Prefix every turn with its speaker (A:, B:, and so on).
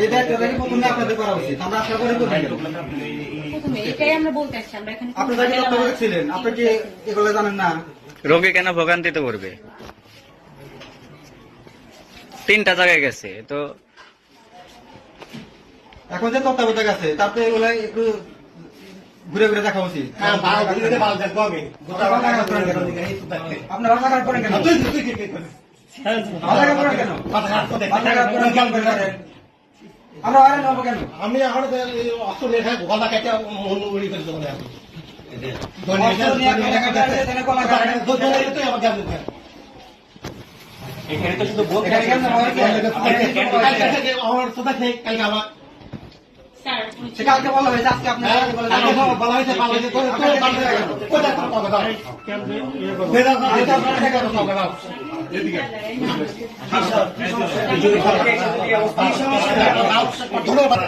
A: এই দায়িত্বটা প্রথমে আপনাদের করা উচিত? আমরা আশা করি করবেন
B: প্রথমে এটাই আমরা বলতে আসছি আমরা এখানে
A: আপনি যাকে তত্ত্বাবধায়ক ছিলেন আপনি কি এগুলো জানেন না?
C: রোগী কেন ভোগান্তিতে পড়বে? তিনটা জায়গায় গেছে তো
A: এখন যে তত্ত্বাবধায়ক আছে তাতে এগুলো একটু ঘুরে ঘুরে দেখা উচিত। আপনার রাস্তাঘাট করেন কেন? আমরা আরে নেব কেন
D: আমি এখন অস্ত্র লেখা গলা কেটে মন উড়ি
A: তাহলে গলা কাটেন।
D: এখানে তো শুধু
A: কি?
D: আমার সোজা খেয়ে কালকে আবার
A: কালকে বলা হয়েছে আজকে আপনি
D: হ্যাঁ,
A: বলে
D: বলা হয়েছে ধন্যবাদ